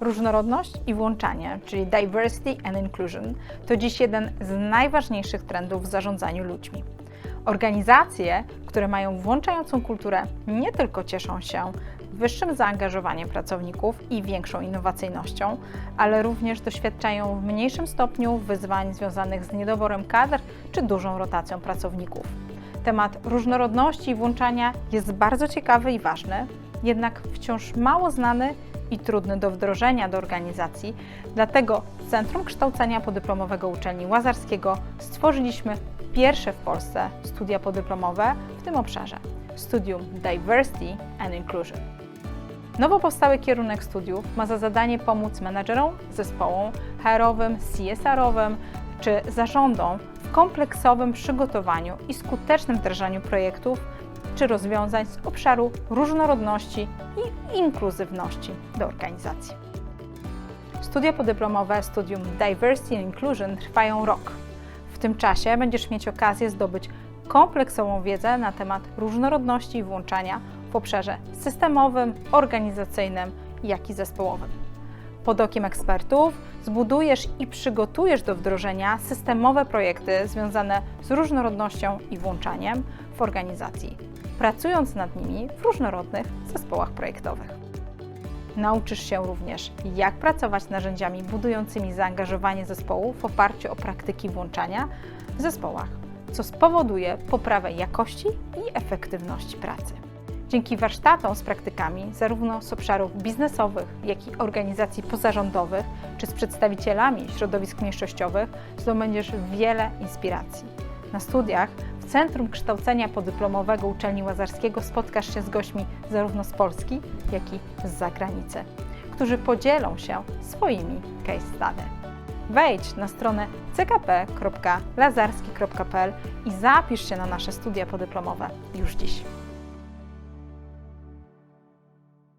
Różnorodność i włączanie, czyli diversity and inclusion, to dziś jeden z najważniejszych trendów w zarządzaniu ludźmi. Organizacje, które mają włączającą kulturę, nie tylko cieszą się wyższym zaangażowaniem pracowników i większą innowacyjnością, ale również doświadczają w mniejszym stopniu wyzwań związanych z niedoborem kadr czy dużą rotacją pracowników. Temat różnorodności i włączania jest bardzo ciekawy i ważny, jednak wciąż mało znany i trudny do wdrożenia do organizacji. Dlatego w Centrum Kształcenia Podyplomowego Uczelni Łazarskiego stworzyliśmy pierwsze w Polsce studia podyplomowe w tym obszarze studium Diversity and Inclusion. Nowo powstały kierunek studiów ma za zadanie pomóc menedżerom, zespołom HR-owym, CSR-owym czy zarządom w kompleksowym przygotowaniu i skutecznym wdrażaniu projektów czy rozwiązań z obszaru różnorodności i inkluzywności do organizacji. Studia podyplomowe Studium Diversity and Inclusion trwają rok. W tym czasie będziesz mieć okazję zdobyć kompleksową wiedzę na temat różnorodności i włączania w obszarze systemowym, organizacyjnym, jak i zespołowym. Pod okiem ekspertów zbudujesz i przygotujesz do wdrożenia systemowe projekty związane z różnorodnością i włączaniem w organizacji, pracując nad nimi w różnorodnych zespołach projektowych. Nauczysz się również, jak pracować narzędziami budującymi zaangażowanie zespołu w oparciu o praktyki włączania w zespołach, co spowoduje poprawę jakości i efektywności pracy. Dzięki warsztatom z praktykami, zarówno z obszarów biznesowych, jak i organizacji pozarządowych, czy z przedstawicielami środowisk mniejszościowych, zdobędziesz wiele inspiracji. Na studiach w Centrum Kształcenia Podyplomowego Uczelni Łazarskiego spotkasz się z gośćmi zarówno z Polski, jak i z zagranicy, którzy podzielą się swoimi case study. Wejdź na stronę ckp.lazarski.pl i zapisz się na nasze studia podyplomowe już dziś.